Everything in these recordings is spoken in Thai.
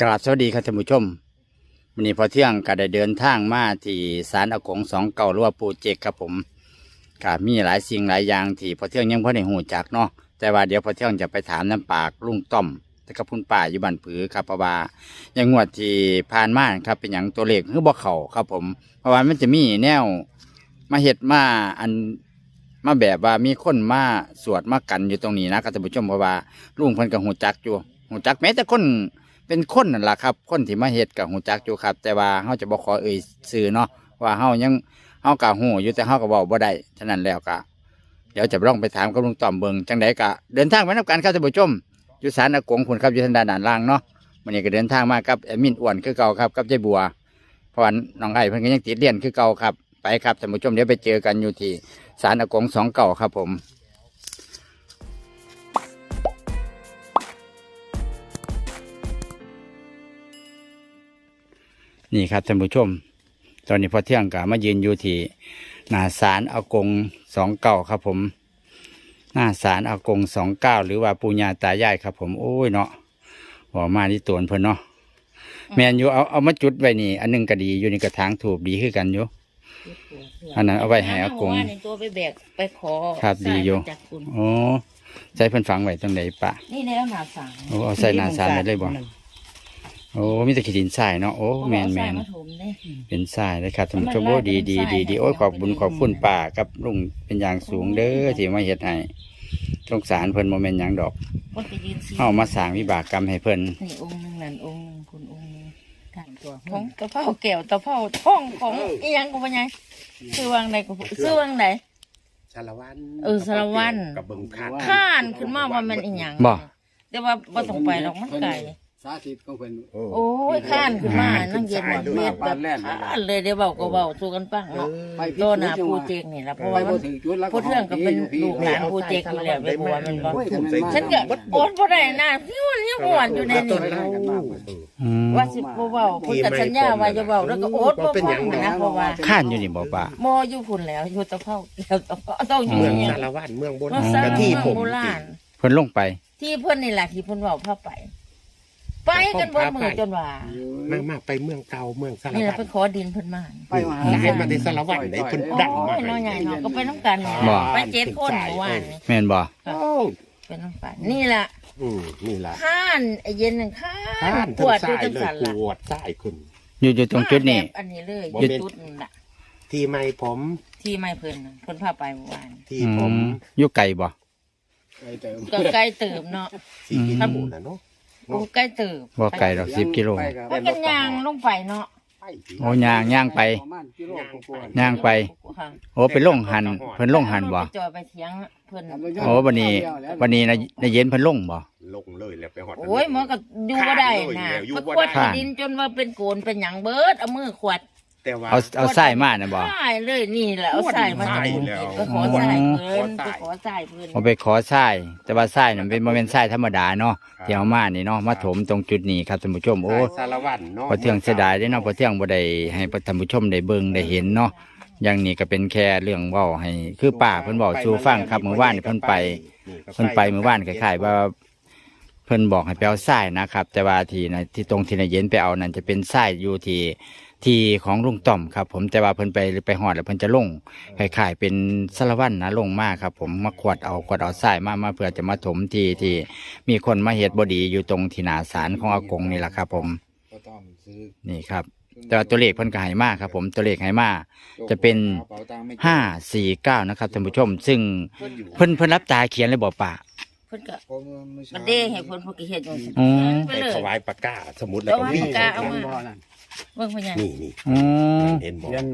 กราบสวัสดีครับท่านผู้ชมวันนี้พอเที่ยงก็ได้เดินทางมาที่ศาลอากงสองเก่าหรือว่าปูเจกครับผมก็มีหลายสิ่งหลายอย่างที่พอเที่ยงยังพอได้หูจักเนาะแต่ว่าเดี๋ยวพอเที่ยงจะไปถามน้ำปากลุงต้อมแต่กับคุณป้าอยู่บ้านผือครับเพราะว่ายังงวดที่ผ่านมาครับเป็นอย่างตัวเลขคือบ่เข่าครับผม เพราะว่ามันจะมีแนวมาเห็ดมาอันมาแบบว่ามีคนมาสวดมากันอยู่ตรงนี้นะครับท่านผู้ชมเพราะว่าลุงเพิ่นก็หูจักอยู่หูจักแม้แต่คน เป็นคนนั่นแหละครับ คนที่มาเฮ็ดกับหูจักอยู่ครับ แต่ว่าเฮาจะบ่ขอเอ่ยชื่อเนาะว่าเฮายังเฮากะฮู้อยู่แต่เฮาก็เว้าบ่ได้ฉะนั้นแล้วก็เดี๋ยวจะลองไปถามกับลุงต้อมเบิงจังไดก็เดินทางไปนํกันครับท่านผู้ชมอยู่ศาลอากงคุณครับอยู่ทางด้านด้านล่างเนาะวันนี้ก็เดินทางมากับแอมินอ้วนคือเก่าครับกับยายบัวเพราะว่าน้องไอ้เพิ่นก็ยังติดเรียนคือเก่าครับไปครับท่านผู้ชมเดี๋ยวไปเจอกันอยู่ที่ศาลอากงสองเก่าครับผม นี่ครับท่านผู้ชม ตอนนี้พอเที่ยงกะมายืนอยู่ที่หน้าศาลอากงสองเก้าครับผม หน้าศาลอากงสองเก้าหรือว่าปูญาตายายครับ ผมโอ้ยเนาะหัวมาที่ตวนเพิ่นเนาะแมนอยู่เอาเอามาจุดไว้นี่ อันหนึงก็ดีอยู่ในกระถางถูกดีขึ้นกันอยู่อันนั้นเอาไว้ให้อากงว่าในตัวไปแบกไปขอครับดีอยู่สามาจากคุณโอ้ใส่เพิ่นฝังไว้ตรงไหนปะนี่ในแล้วหนาสังโอ้เอาใส่หน้าศาลไว้เลยบ่ โอ้มีแต่ขี้ดินทรายเนาะโอ้แมนแมนเอามาถมเลย เป็นทรายเลยครับท่านผู้ชมมันโอ้ลาดดีเป็นดีทรายดีดีนะโอ้ยขขออบบคุบุญณขอบคุณป่ากับลุงเป็นอย่างสูงเด้อที่มาเฮ็ดให้สงสารเพิ่นโมเมนหยังดอกคนไปยืนซีเฮามาสร้างวิบากกรรมให้เพิ่นนี่องค์หนึงนั่นองค์หนึงคุณองค์หนึงท่านตัวของตะเภาแก้วตะเภาท้องของอีหยังกูบ่ยังชื่อวางใดกูชื่อวางใด สารวัตรเออสารวัตร กับเบิ่งคาดข้านขึ้นมาว่ามันอีหยังบ่แต่ว่าบ่ต้องไปหรอกมันไกล สาธิตของเพิ่นโอ้ยข้านขึ้นมานั่งเย็นหมดเม็ดแบบข้านเลยเดี๋ยวเบาก็เบาสู้กันฟังเนาะไปผิดโตหนาจังหปูวะเจงนี่ละเพราะไปว่ามับ่นถึงจุดแล้วพูดเรื่องก็เป็นลูกหลานผู้เจกอยู่แล้วไปบัวมันบ่โอ้ยทำไมมาฉันก็โอนบ่ได้นะที่มันยังหวนอยู่ในนี่อืมว่าสิบ่เว้าเพิ่นก็สัญญาว่าจะเว้าแล้วก็โอดบ่ฟังนะเพราะว่าข้านอยู่นี่บ่ป่ามออยู่พุ่นแล้วอยู่ตะเภาแล้วตะเภาต้องอยู่เมืองเนี่ยสารวัตรเมืองโบเมืราองณสร้างกะที่เมืองผมโบราณ เพิ่นลงไป ที่เพิ่นนี่แหละที่เพิ่นเว้าพาไป ไปกันเบิดมือจนว่ามามาไปเมืองเก่าเมืองสารนี่แหวัละตไปรขอดินเพิ่นมาไปมาหลายมาในสารวัตรไหนเพิ่นดังโอ้มายกน้อยใหญ่เนาะก็ไปน้ำกันนี่บ่ ไปเจ็ดคนเมื่อวานนี่แม่นบ่โอ้ไปน้ำกันนี่แหละอืมนี่ล่ะข้านไอ้เย็นนั่นข้าท่านปทั้งวดอซ้ายู่ยจังเลยสันปล่ะวดซ้ายขึ้น อยู่อยู่ตรงจุดนี้แบบอันนี้เลยบ่อยู่เป็นจุดนั่นล่ะที่ไม่ผมที่ไม่เพิ่นน่ะเพิ่นพาไปเมื่อวานที่อืผมมอยู่ไกลบ่ไปเติมก็ใกล้เติมเนาะ สี่กิโลน่ะเนาะ โอ้ใกล้เติมบ่ไกลดอก10กิโลไปกับมันกันยางลงไปเนาะไปสิโอ้ย่างย่างไปประมาณกิโลกว่าย่างไป ค่ะโอ้ไปลงหันเพิ่นลงหันบ่ไปจอยไปเถียงเพิ่นโอ้บัดนี้บัดนี้นะในเย็นเพิ่นลงบ่ลงเลยแล้วไปหอดโอ้ยมันก็อยู่บ่ได้นะอยู่ไปบ่ขวดได้ดินจนว่าเป็นโกนเป็นหยังเบิดเอามือขวด แต่ว่า เอาเอาทรายมาน่ะบ่ ใช่เลยนี่แหละเอาใส่มาใส่จากแล้วไปขอใส่เพิ่นขอไปใส่ขอใส่เพิ่นผมไปขอทรายแต่ว่าทรายนั่นเป็นบ่แม่นทรายธรรมดาเนาะที่เอามานี่เนาะมาถมตรงจุดนี้ครับท่านผู้ชมโอ้สารวัตรเนาะพอเที่ยงเสียดายได้เนาะพอเที่ยงบ่ได้ให้ท่านผู้ชมได้เบิ่งได้เห็นเนาะอย่างนี้ก็เป็นแค่เรื่องเว้าให้คือป้าเพิ่นบอกสู่ฟังครับเมื่อวานนี่เพิ่นไป เพิ่นไปเมื่อวานคล้ายๆว่า เพิ่นบอกให้ไปเอาทรายนะครับ แต่ว่าที่นะที่ตรงที่นายเย็นไปเอานั่นจะเป็นทรายอยู่ที่ ที่ของลุงต่อมครับผมแต่ว่าเพิ่นไปไปหอดแล้วเพิ่นจะลงคล้ายๆเป็นสารวัตรนะลงมาครับ ผมมาขวดเอาขวดเอาทรายมามาเพื่อจะมาถมที่ที่มีคนมาเฮ็ดบ่ดีอยู่ตรงที่หน้าศาลของอากงนี่แหละครับ ผมก็ต้องซื้อนี่ครับ แต่ว่าตัวเลขเพิ่นก็ให้มาครับ ผมตัวเลขให้มาจะเป็นห้าสี่เก้านะครับท่านผู้ชม ซึ่งเพิ่นเพิ่นรับตาเขียนเลยบอกป่าเพิ่นก็มันเด้ให้เพิ่นเพิ่นก็เฮ็ดจังซี่อืมไปไปเลยถวายปากกาสมุดแล้วก็แล้วมีปากกาเอามาบ่นั่นเบิ่งเพิ่นยังนี่นี่อืมเห็นบอกเรียน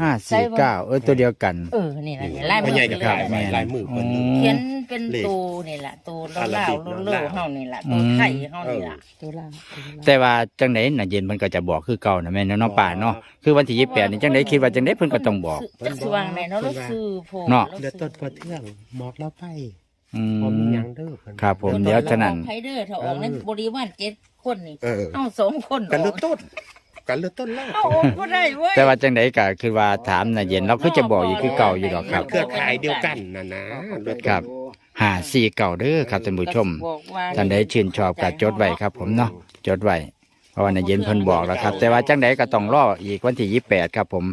ห้าสี่เก้าเออตัวเดียวกัน เออนี่ล่ะนี่ลายมืพ่ออใหญ่เพิ่กับนเลถ่ายยไว้ลายมือคนหนึงอืมเขียนเป็นตูนี่ล่ะตูเล่าๆเล่าๆเฮานี่ล่ะตูไข่เฮานี่ล่ะตูล่างแต่ว่าจังไดน่ะเย็นเพิ่นก็จะบอกคือเก่านะแม่นเนาะป่าเนาะคือวันที่ยี่สิบแปดนี่จังไดคิดว่าจังไดเพิ่นก็ต้องบอก จักสิวางไหนเนาะเราซื้อโพเนาะ เดี๋ยวต้นพอเที่ยงบอกเราไป อืพอมีมหยังเด้อเพิ่นครับผม เดี๋ยวฉะนั้นไผเด้อถ้าออกในบริวารเจ็ดคนนี่เออ เฮาสองคนกันเลือกต้นกันเลือกต้นแล้วเอาออกบ่ได้เว้ย แต่ว่าจังไดก็คือว่าถามน่ะเย็นเราคือจะบอกอยู่คือเก่าอยู่ดอกครับเครือข่ายเดียวกันนะนะเลือกครับ หาสี่เก่าเด้อครับท่านผู้ชมบอกว่าท่านใดชื่นชอบก็จดไว้ครับ ผมเนาะจดไว้เพราะว่านายเย็นเพิ่นบอกแล้วครับ แต่ว่าจังใดก็ต้องรออีกวันที่ยี่แปดครับผม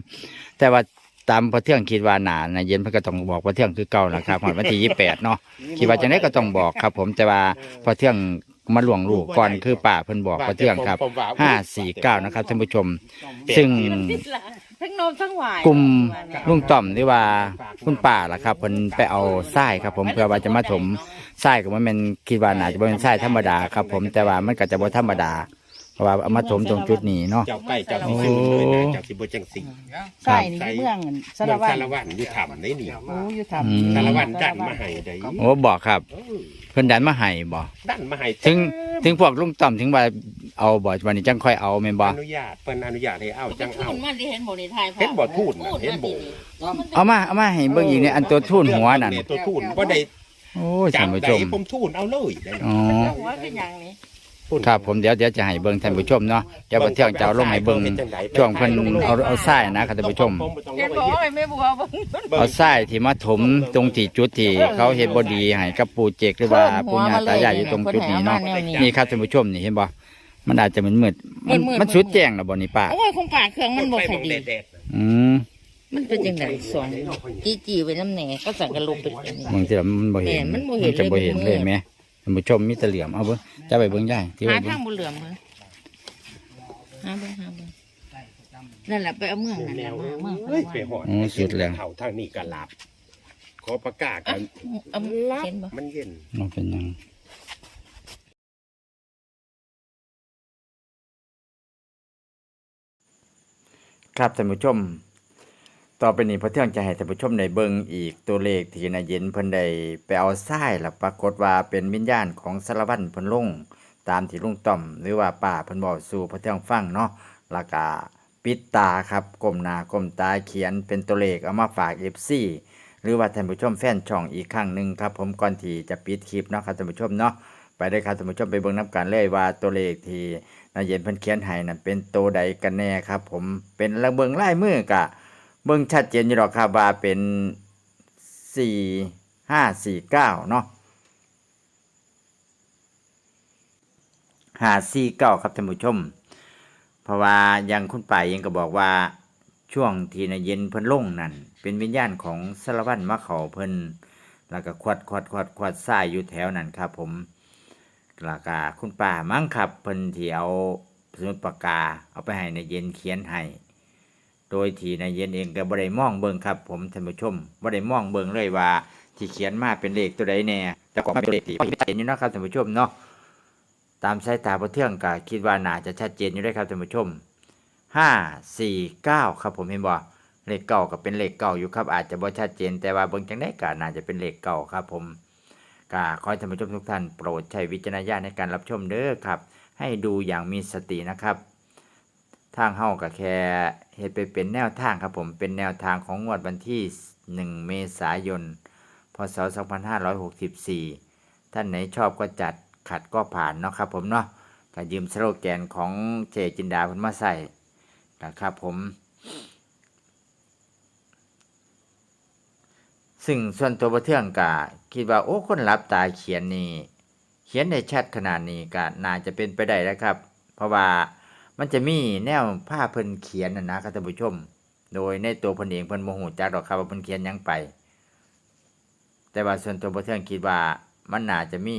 แต่ว่า ตามพระเที่ยงคิดว่าหนานายเย็นเพิ่นก็ต้องบอกพระเที่ยงคือเก่าแล้วครับวันที่ยี่แปดเนาะคิดว่าจังใดก็ต้องบอกครับ ผมแต่ว่าพระเที่ยงมาหลวงลูกก่อนคือป่าเพิ่นบอกพระเที่ยงครับห้าสี่เก้านะครับท่านผู้ชม ซึ่ง ทั้งนมทั้งหวายกลุ่มลุงต่อมหรือว่าคุณป่าล่ะครับเพิ่นไปเอาทรายครับ ผมเพื่อว่าจะมาถมทรายก็บ่แมันเป็นคิดว่าน่าจะบ่เป็นทรายธรรมดาครับ ผมแต่ว่ามันก็จะบ่ธรรมดา เพราะว่าเอามาถมตรงจุดนี้เนาะ เจ้าใกล้เจ้าสิซื้อเลยนะเจ้าสิบ่จังสิใช่นี่เมืองสารเมืองวัสาตรรวัตรอยู่ถ้ำได้นี่โอ้อยู่อืมทำสารวัตรดันมาให้ได้โอ้บอกครับ เออเพิ่นดันมาให้บ่ดันมาให้ถึงถึงพวกลุงต่อมถึงว่าเอาบ่วันนี้จังค่อยเอาแม่นบ่อนุญาตเพิ่นอนุญาตให้เอาจังเอา มันที่เห็นบ่ในไทยเห็นบ่ทูตน่ะเห็นบ่ เอามาเอามาให้เบิ่งอีกเนี่ยอันตัวทุ่นหัวนั่นเยตัวทูนบ่ได้โอ้ยท่านจำผู้ได้ชมผมทูนเอาเลยได้อ๋อหัวเป็นอย่างนี้ ครับผมเดี๋ยวเดี๋ยวจะให้เบิ่งท่านผู้ชมเนาะเดี๋ยวพระเที่ยงจะเอาลงให้เบิ่งช่วงเพิ่นเอาเอาทรายนะครับท่านผู้ชม เห็นบอกว่าไม่บัวบ่เอาทรายที่มาถมตรงที่จุดที่เขาเห็นบดีให้กับปูเจกหรือว่าปูญาตายายอยู่ตรงจุดนี้เนาะนี่ครับท่านผู้ชมนี่เห็นบ่มันอาจจะเหมือนมืดมันมันสุดแจ้งแล้วบ่นี่ป้าโอ้ยคงปากเครื่องมันบ่ค่อยดีแดดอืมมันเป็นจังไดสองจี้จี้ไว้น้ำแหน่ก็สั่งกระลบเป็นอันนี้บางทีมันบ่เห็นแม่นมันบ่เห็นจะบ่เห็นเลยเลยแหม ท่านผู้ชมมีแต่เหลี่ยมเอาเบิ่งจะไปเบิ่งได้ที่หาว่าเบิ่ทางงบ่เหลื่อมเบิ่งหาเบิ่งหาเบิ่งนั่นแหละไปเอาเมืองนั่นแนแหละวมาเมืองเฮ้ยไปหอดอ๋อสุดแล้วเท่าทางนี้ก็หลับ ขอประกาศกันเอาเห็นบ่มันเย็น มันเป็นหยังครับท่านผู้ชม ต่อไปนี้พระเที่ยงจะให้ท่านผู้ชมได้เบิงอีกตัวเลขที่นายเย็นเพิ่นได้ไปเอาทรายแล้วปรากฏว่าเป็นวิญญาณของสารวัตรเพิ่นลงตามที่ลุงต่อม หรือว่าป้าเพิ่นบอกสู่พระเที่ยงฟังเนาะแล้วก็ปิดตาครับก้มหน้าก้มตาเขียนเป็นตัวเลขเอามาฝาก FC หรือว่าท่านผู้ชมแฟนช่องอีกครั้งหนึ่งครับ ผมก่อนที่จะปิดคลิปเนาะครับท่านผู้ชมเนาะไปเลยครับท่านผู้ชมไปเบิ่งน้ำกันเลยว่าตัวเลขที่นายเย็นเพิ่นเขียนให้นั่นเป็นตัวใดกันแน่ครับ ผมเป็นระเบิงลายมือกะ เบิ่งชัดเจนอยู่หรอกครับว่าเป็นสี่ห้าสี่เก้าเนาะหาสี่เก้าครับท่านผู้ชม เพราะว่ายังคุณป่ายเองก็บอกว่าช่วงที่นเย็นเพิ่นลงนั่น เป็นวิญญาณของสารวัตรมะเขาเพิ่นแล้วก็ควัดควัดควัดควัดทรายอยู่แถวนั้นครับผมแล้วก็คุณป่ามั้งครับเพิ่นที่เอาสมุดปากกาเอาไปให้ในเย็นเขียนให้ โดยที่นายเย็นเองก็บ่ได้มองเบิงครับ ผมท่านผู้ชมบ่ได้มองเบิงเลยว่า ที่เขียนมาเป็นเลขตัวใดแน่แต่ก็มาเป็นเลขที่ชัดเจนอยู่นะครับท่านผู้ชมเนาะตามสายตาพระเทืองก็คิดว่าน่าจะชัดเจนอยู่ได้ครับท่านผู้ชมห้าสี่เก้าครับผมเห็นบ่เลขเก้าก็เป็นเลขเก้าอยู่ครับ อาจจะบ่ชัดเจน แต่ว่าเบิ่งจังได๋ก็น่าจะเป็นเลขเก้าครับ ผมก็ขอให้ท่านผู้ชมทุกท่านโปรดใช้วิจารณญาณในการรับชมเด้อครับ ให้ดูอย่างมีสตินะครับ ทางเฮาก็แค่เฮ็ดไปเป็นแนวทางครับผม เป็นแนวทางของงวดวันที่ 1 เมษายน พศ 2564 ท่านไหนชอบก็จัดขัดก็ผ่านเนาะครับผมเนาะก็ยืมสโลแกนของเจจินดาเพิ่นมาใส่นะครับผม ซึ่งส่วนตัวประเทืองกะคิดว่าโอ้คนรับตาเขียนนี่เขียนได้ชัดขนาดนี้ก็น่าจะเป็นไปได้แล้วครับ เพราะว่า มันจะมีแนวผ้าเพิ่นเขียนนะนะครับท่านผู้ชม โดยในตัวเพิ่นเองเพิ่นโมโหจักดอกครับว่าเพิ่นเขียนยังไป แต่ว่าส่วนตัวบ่เทื่องคิดว่ามันน่าจะมี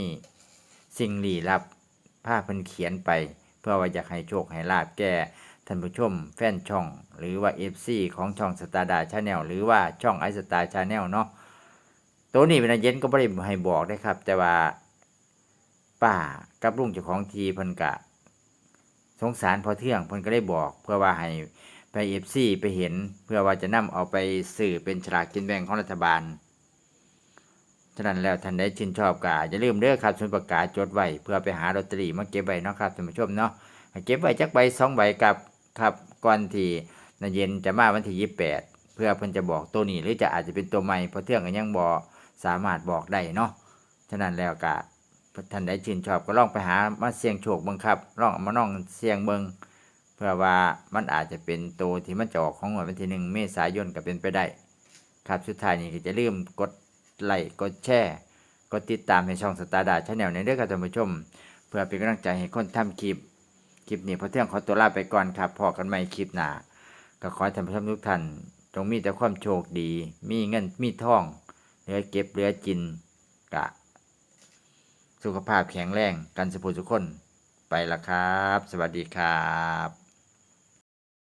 สิ่งลี้ลับผ้าเพิ่นเขียนไป เพื่อว่าอยากให้โชคให้ลาบแก่ท่านผู้ชมแฟนช่อง หรือว่า FC ของช่องสตาร์ดาชาแนลหรือว่าช่องไอสตาร์ชาแนลเนาะตัวนี้เป็นอันเย็นก็บ่ได้ให้บอกได้ครับ แต่ว่าป้ากับลุงเจ้าของทีเพิ่นกะ สงสารพอเที่ยงเพิ่นก็ได้บอก เพื่อว่าให้ไปเอฟซีไปเห็น เพื่อว่าจะนำเอาไปสื่อเป็นฉลากกินแบ่งของรัฐบาลฉะนั้นแล้วท่านใดชื่นชอบก็อย่าลืมเด้อครับสมุดประกาศจดไว้เพื่อไปหาลอตเตอรี่มาเก็บไว้เนาะครับท่านผู้ชมเนาะเก็บไว้จักใบสองใบกับครับก่อนที่นเย็นจะมาวันที่ยี่แปดเพื่อเพิ่นจะบอกตัวนี้หรือจะอาจจะเป็นตัวใหม่พราะเที่ยงก็ยังบอสามารถบอกได้เนาะฉะนั้นแล้วก็ ท่านใดชื่นชอบก็ลองไปหามาเสี่ยงโชคเบิ่งครับลองมาน้องเสี่ยงเบิ่งเพื่อว่ามันอาจจะเป็นตัวที่มันจะออกของวันที่หนึ่งเมษายนก็เป็นไปได้ ครับสุดท้ายนี้ก็จะลืมกดไลค์กดแชร์กดติดตามให้ช่องสตาร์ดาชาแนลในเด้อครับท่านผู้ชม เพื่อเป็นกำลังใจให้คนทำคลิป คลิปนี้พอเที่ยงขอตัวลาไปก่อนครับพอกันใหม่คลิปหน้าก็ขอให้ท่านผู้ชมทุกท่านจงมีแต่ความโชคดี มีเงินมีทองเหลือเก็บเหลือกินกะ สุขภาพแข็งแรงกันสุขสุขคน ไปละครับ สวัสดีครับ